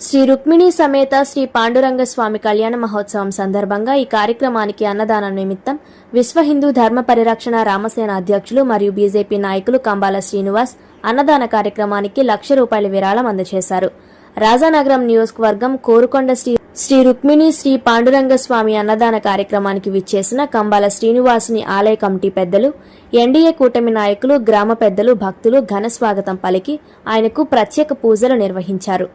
శ్రీ రుక్మిణి సమేత శ్రీ పాండురంగ స్వామి కళ్యాణ మహోత్సవం సందర్భంగా ఈ కార్యక్రమానికి అన్నదానం నిమిత్తం విశ్వ హిందూ ధర్మ పరిరక్షణ రామసేన అధ్యక్షులు మరియు బీజేపీ నాయకులు కంబాల శ్రీనివాస్ అన్నదాన కార్యక్రమానికి లక్ష రూపాయల విరాళం అందజేశారు. రాజానగరం నియోజకవర్గం కోరుకొండ శ్రీ శ్రీ రుక్మిణి శ్రీ పాండురంగ స్వామి అన్నదాన కార్యక్రమానికి విచ్చేసిన కంబాల శ్రీనివాసుని ఆలయ కమిటీ పెద్దలు ఎన్డీఏ కూటమి నాయకులు గ్రామ పెద్దలు భక్తులు ఘన స్వాగతం పలికి ఆయనకు ప్రత్యేక పూజలు నిర్వహించారు.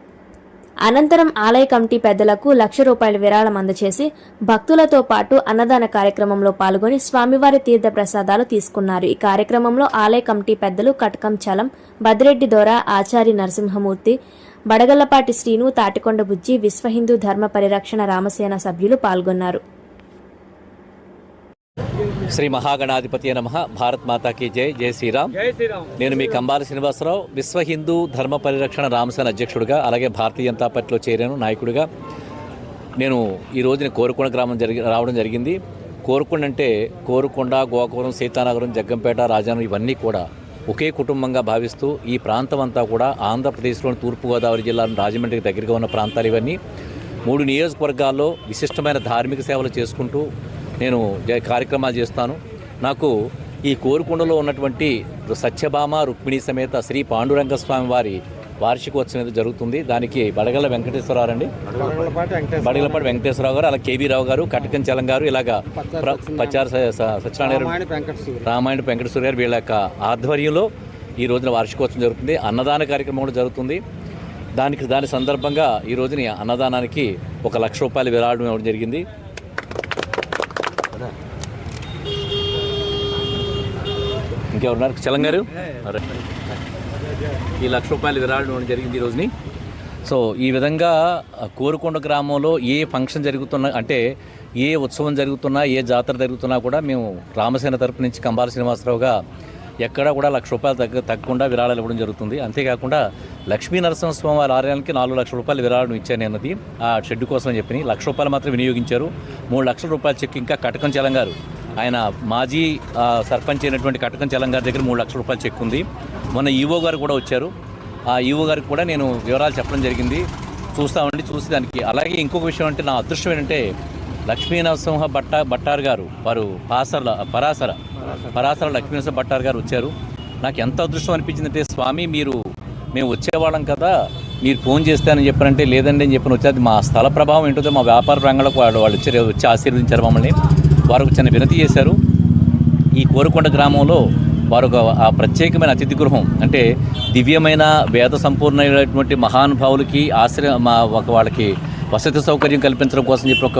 అనంతరం ఆలయ కమిటీ పెద్దలకు లక్ష రూపాయల విరాళం అందచేసి భక్తులతో పాటు అన్నదాన కార్యక్రమంలో పాల్గొని స్వామివారి తీర్థ ప్రసాదాలు తీసుకున్నారు. ఈ కార్యక్రమంలో ఆలయ కమిటీ పెద్దలు కటకం చలం బదిరెడ్డి దొర ఆచారి నరసింహమూర్తి బడగల్లపాటి శ్రీను తాటికొండ బుజ్జి విశ్వ హిందూ ధర్మ పరిరక్షణ రామసేన సభ్యులు పాల్గొన్నారు. శ్రీ మహాగణాధిపతి నమ భారత్ మాతాకి జై జై శ్రీరామ్. నేను మీ కంబాల శ్రీనివాసరావు విశ్వ హిందూ ధర్మ పరిరక్షణ రామసేన అధ్యక్షుడిగా అలాగే భారతీయ జనతా పార్టీలో చేరాను నాయకుడిగా. నేను ఈ రోజున కోరుకొండ గ్రామం జరిగి రావడం జరిగింది. కోరుకొండ అంటే కోరుకొండ గోకవరం సీతానగరం జగ్గంపేట రాజానం ఇవన్నీ కూడా ఒకే కుటుంబంగా భావిస్తూ ఈ ప్రాంతం అంతా కూడా ఆంధ్రప్రదేశ్లోని తూర్పుగోదావరి జిల్లా రాజమండ్రికి దగ్గరగా ఉన్న ప్రాంతాలు ఇవన్నీ. మూడు నియోజకవర్గాల్లో విశిష్టమైన ధార్మిక సేవలు చేసుకుంటూ నేను కార్యక్రమాలు చేస్తాను. నాకు ఈ కోరుకొండలో ఉన్నటువంటి సత్యభామ రుక్మిణి సమేత శ్రీ పాండురంగ స్వామి వారి వార్షికోత్సవం అనేది జరుగుతుంది. దానికి బడగల వెంకటేశ్వరరావు అండి బడగలపాటి వెంకటేశ్వరరావు గారు అలా కేవీ రావు గారు కటకం చలం గారు ఇలాగా ప్ర- పచార స- స- సత్యనారాయణ రామాయణ వెంకటేశ్వర రామాయణ వెంకటేశ్వర గారు వీళ్ళ యొక్క ఆధ్వర్యంలో ఈ రోజున వార్షికోత్సవం జరుగుతుంది. అన్నదాన కార్యక్రమం కూడా జరుగుతుంది. దానికి దాని సందర్భంగా ఈ రోజుని అన్నదానానికి ఒక లక్ష రూపాయలు విరాళం ఇవ్వడం జరిగింది. ఇంకెవరున్నారు చలం గారు. ఈ లక్ష రూపాయలు విరాళం ఇవ్వడం జరిగింది ఈ రోజుని. సో ఈ విధంగా కోరుకొండ గ్రామంలో ఏ ఫంక్షన్ జరుగుతున్నా అంటే ఏ ఉత్సవం జరుగుతున్నా ఏ జాతర జరుగుతున్నా కూడా మేము రామసేన తరపు నుంచి కంబాల శ్రీనివాసరావుగా ఎక్కడా కూడా లక్ష రూపాయలు తగ్గ తగ్గకుండా విరాళాలు ఇవ్వడం జరుగుతుంది. అంతేకాకుండా లక్ష్మీ నరసింహస్వామి వారి ఆలయానికి నాలుగు లక్షల రూపాయలు విరాళం ఇచ్చాను అన్నది ఆ షెడ్ కోసం చెప్పి లక్ష రూపాయలు మాత్రం వినియోగించారు. మూడు లక్షల రూపాయల చెక్ ఇంకా కటకం చెలంగారు ఆయన మాజీ సర్పంచ్ అయినటువంటి కటకం చలం గారి దగ్గర మూడు లక్షల రూపాయలు చెక్ ఉంది. మొన్న ఈవో గారు కూడా వచ్చారు. ఆ ఈవో గారికి కూడా నేను వివరాలు చెప్పడం జరిగింది. చూస్తామండి చూసి దానికి అలాగే ఇంకొక విషయం అంటే నా అదృష్టం ఏంటంటే లక్ష్మీనరసింహ భట్ట భట్టారు గారు వారు పాసర పరాసర పరాసర లక్ష్మీనరసింహ భట్టారు గారు వచ్చారు. నాకు ఎంత అదృష్టం అనిపించిందంటే స్వామి మీరు మేము వచ్చేవాళ్ళం కదా మీరు ఫోన్ చేస్తానని చెప్పారంటే లేదండి అని చెప్పిన వచ్చేది మా స్థల ప్రభావం ఏంటో మా వ్యాపార రంగంలో వాళ్ళు వాళ్ళు వచ్చారు వచ్చి ఆశీర్వదించారు మమ్మల్ని. వారు చిన్న వినతి చేశారు. ఈ కోరుకొండ గ్రామంలో వారు ఒక ఆ ప్రత్యేకమైన అతిథి గృహం అంటే దివ్యమైన వేద సంపూర్ణమైనటువంటి మహానుభావులకి ఆశ్రయ మా ఒక వాళ్ళకి వసతి సౌకర్యం కల్పించడం కోసం చెప్పి ఒక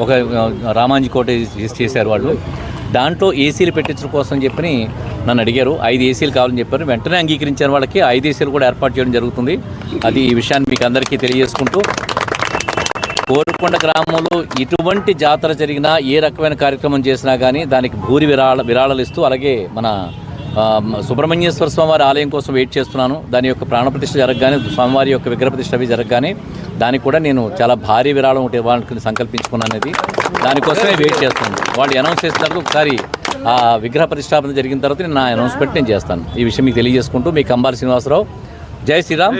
ఒక ఆ, రామాంజీ కోట చేశారు వాళ్ళు. దాంట్లో ఏసీలు పెట్టించడం కోసం చెప్పని నన్ను అడిగారు. ఐదు ఏసీలు కావాలని చెప్పారు. వెంటనే అంగీకరించిన వాళ్ళకి. ఐదు ఏసీలు కూడా ఏర్పాటు చేయడం జరుగుతుంది. అది ఈ విషయాన్ని మీకు అందరికీ తెలియజేసుకుంటూ కోరుకొండ గ్రామంలో ఎటువంటి జాతర జరిగినా ఏ రకమైన కార్యక్రమం చేసినా కానీ దానికి భూరి విరాళ విరాళాలు ఇస్తూ అలాగే మన సుబ్రహ్మణ్యేశ్వర స్వామివారి ఆలయం కోసం వెయిట్ చేస్తున్నాను. దాని యొక్క ప్రాణప్రతిష్ఠ జరగగానే స్వామివారి యొక్క విగ్రహ ప్రతిష్ఠ అవి జరగగానే దానికి కూడా నేను చాలా భారీ విరాళం ఒకటి ఇవ్వాలని సంకల్పించుకున్నాను అనేది. దానికోసమే వెయిట్ చేస్తున్నాను. వాళ్ళు అనౌన్స్ చేసిన తర్వాత ఒకసారి ఆ విగ్రహ ప్రతిష్టాపన జరిగిన తర్వాత నేను నా అనౌన్స్మెంట్ నేను చేస్తాను. ఈ విషయం మీకు తెలియజేసుకుంటూ మీ కంబాల శ్రీనివాసరావు. జై శ్రీరామ్.